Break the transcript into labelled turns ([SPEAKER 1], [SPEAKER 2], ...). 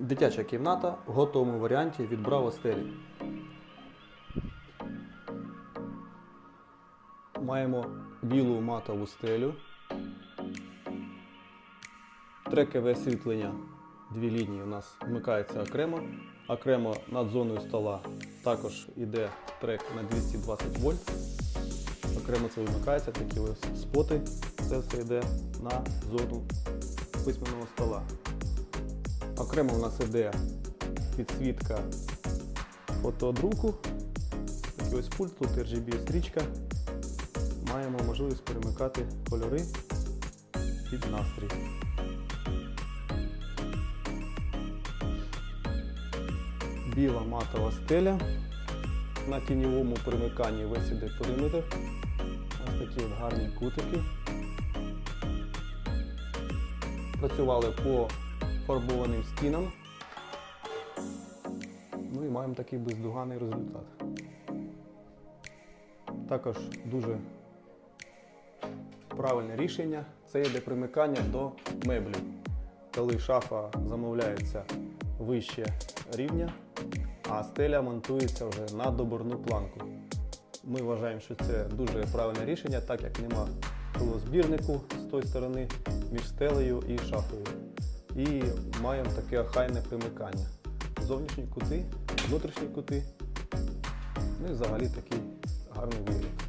[SPEAKER 1] Дитяча кімната в готовому варіанті від Браво стелі. Маємо білу матову стелю. Трекове освітлення. Дві лінії у нас вмикаються окремо. Окремо над зоною стола також йде трек на 220 вольт. Окремо це вимикається, такі ось споти. Це все йде на зону письменного стола. Окремо у нас йде підсвітка фотодруку. Такий ось пульт, тут RGB стрічка. Маємо можливість перемикати кольори під настрій. Біла матова стеля. На тіньовому перемиканні весь іде периметр. Ось такі от гарні кутики. Працювали по фарбованим стінам. Ну і маємо такий бездоганний результат. Також дуже правильне рішення це йде примикання до меблів. Коли шафа замовляється вище рівня, а стеля монтується вже на доборну планку. Ми вважаємо, що це дуже правильне рішення, так як нема пилозбірнику з тої сторони між стелею і шафою. І маємо таке охайне примикання. Зовнішні кути, внутрішні кути. Ну і взагалі такий гарний вигляд.